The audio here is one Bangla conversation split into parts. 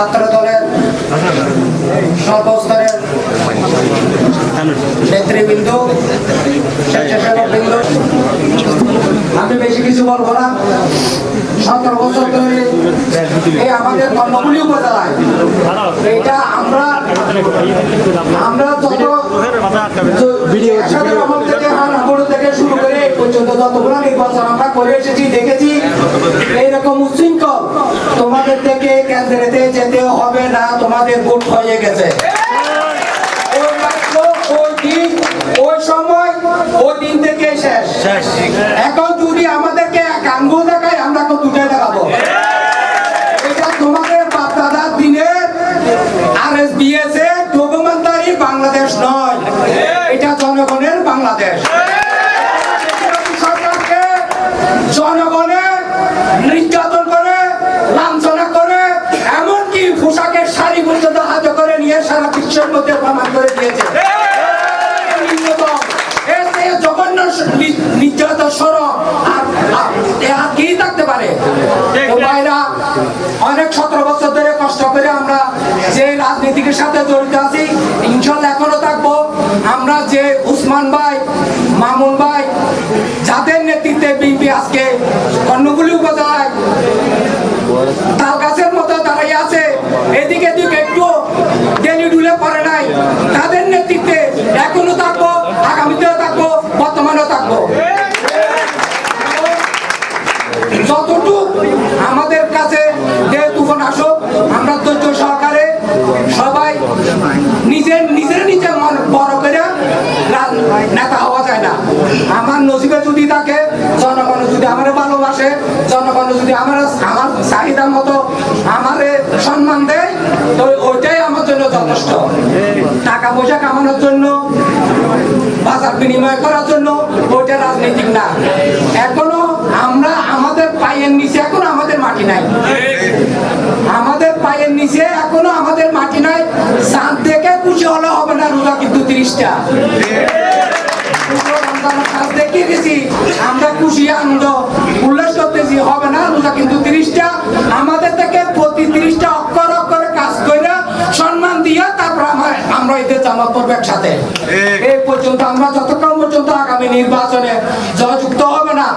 ছাত্র দলের সর্বস্তরের নেতৃবৃন্দ স্বেচ্ছাসেবক বৃন্দ আমি বেশি কিছু বলব না। সতেরো বছর ধরে এই আমাদের কর্মগুলি উপজেলায় এটা আমরা আমরা যত থেকে হানাপুর থেকে শুরু করে এই পর্যন্ত যতগুলো নির্বাচন আমরা করে এসেছি দেখেছি এইরকম উচ্ছৃঙ্খল তোমাদের থেকে কেন্দ্রেতে যেতে হবে না তোমাদের ভোট হয়ে গেছে। ওই মাত্র ওই দিন ওই সময় ওই দিন থেকে শেষ। এখন যদি আমাদেরকে এক আঙ্গুল দেখায় আমরা তো দুটাই দেখাবো। এটা তোমাদের দিনের আর এস বিএসএ ডকুমেন্টারি বাংলাদেশ নয় এটা জনগণের বাংলাদেশ সরকারকে জনগণের নির্যাতন করে লাঞ্ছনা করে এমনকি শাড়ি পর্যন্ত হাত করে নিয়ে সারা বিশ্বের মধ্যে প্রমাণ করে দিয়েছে। আমরা যে এখনও থাকব। আমরা যে উসমান ভাই, মামুন ভাই, যাদের নেতৃত্বে বিএনপি আজকে কর্ণগুলি উপজেলায় তাল গাছের মতো দাঁড়িয়ে আছে এদিকে সবাই নিজের নিজের নিজের মন বড় করে নেতা হওয়া যায় না। আমার নসিবে যদি থাকে, জনগণ যদি আমার ভালোবাসে, জনগণ যদি আমার আমার চাহিদা মতো আমারে সম্মান দেয়, তো ওইটাই আমার জন্য যথেষ্ট। টাকা পয়সা কামানোর জন্য, বাজার বিনিময় করার জন্য ওইটা রাজনৈতিক না। এখনও আমরা আমাদের পায়ের নিচে, এখন আমাদের মাটি নাই। আমাদের পায়ের নিচে এখনও তিরিশটা। দেখে গেছি আমরা খুশি আনন্দ উল্লাস করতেছি হবে না রোজা কিন্তু তিরিশটা। আমাদের থেকে প্রতি তিরিশটা অক্ষর অক্ষরে কাজ করে সম্মান দিয়ে তারপর আমরা আমরা এতে জামা পড়ব একসাথে। এই পর্যন্ত আমরা যতক্ষণ পর্যন্ত আগামী নির্বাচনে জয়যুক্ত হবে না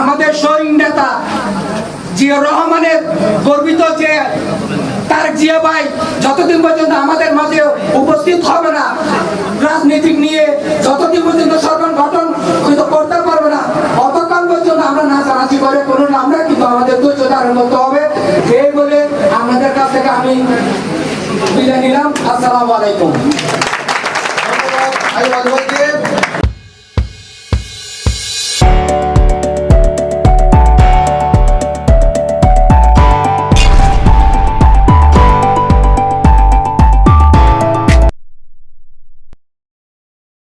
আমাদের শহীদ নেতা জিয়া রহমানের গর্বিত যে তার জিয়া ভাই যতদিন পর্যন্ত আমাদের মাঝে উপস্থিত হবে না, রাজনীতিক নিয়ে যতদিন পর্যন্ত সরকার গঠন করতে পারবে না অতক্ষণ পর্যন্ত আমরা নাচানাচি করে কোনো আমরা কিন্তু আমাদের ধৈর্য ধারণ করতে হবে। এই বলে আমাদের কাছ থেকে আমি বিদায় নিলাম। আসসালামু আলাইকুম।